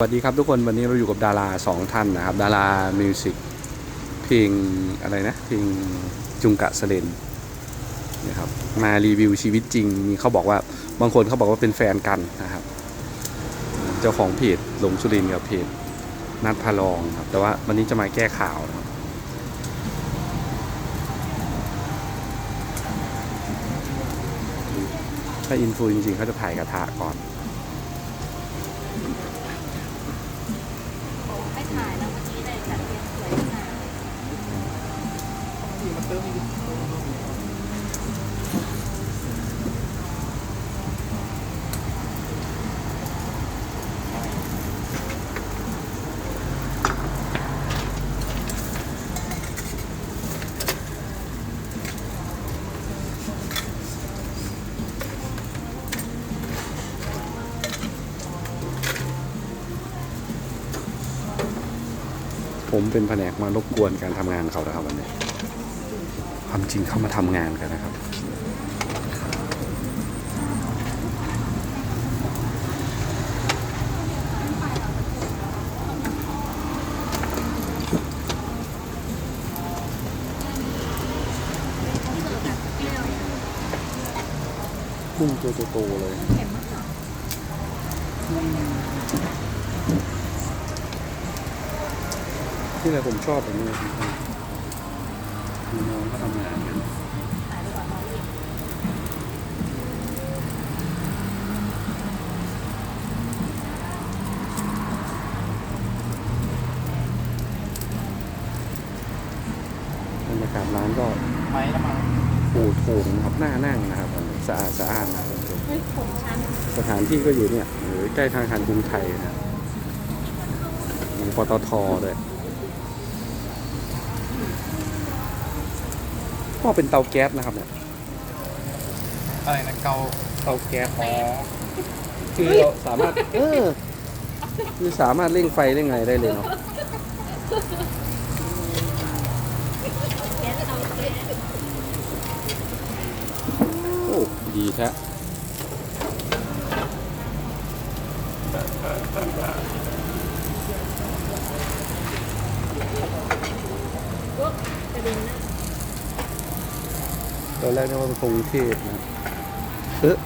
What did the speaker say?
สวัสดีครับทุกคนวันนี้เราอยู่กับดาราสองท่านนะครับ ดารามิวสิกเพลงอะไรนะเพลงจุงกะเสเลนนะครับมารีวิวชีวิตจริง มีเขาบอกว่าบางคนเขาบอกว่าเป็นแฟนกันนะครับ เจ้าของเพจหลงสุรินกับเพจนัดพาลองครับ แต่ว่าวันนี้จะมาแก้ข่าวนะครับถ้าอินฟูจริงๆเขาจะถ่ายกระทะก่อน ไม่ถ่ายแล้วเมื่อกี้เลยจัดเรียงสวยงาม ผมเป็นแผนกมารบกวนการทำงานเขานะครับวันนี้ ความจริงเข้ามาทำงานกันนะครับ กุ้งตัวโตๆเลยเข็มมะขามที่ไหนผมชอบแบบนี้ คือน้องเขาทำงานกันถ่ายไปก่อนนอนอีกบรรยากาศร้านก็ไม้ละมั้งปูโถงนะครับน่านั่งนะครับสะอาดสะอาดนะครับเฮ้ยผมชั้นสถานที่ก็อยู่เนี่ยหรือใกล้ธนาคารกรุงไทยนะมีปตทด้วย ก็เป็นเตาแก๊สนะครับเนี่ยอะไรนะเกาเตาแก๊สอ๋อคือเราสามารถเออคือสามารถเร่งไฟเร่งอะไรได้เลยเนาะแก๊สเตาแก๊สโอ้ดีแท้ปุ๊บกระเด็นนะ ตอนแรกนึกว่าเป็นกรุงเทพนะเออ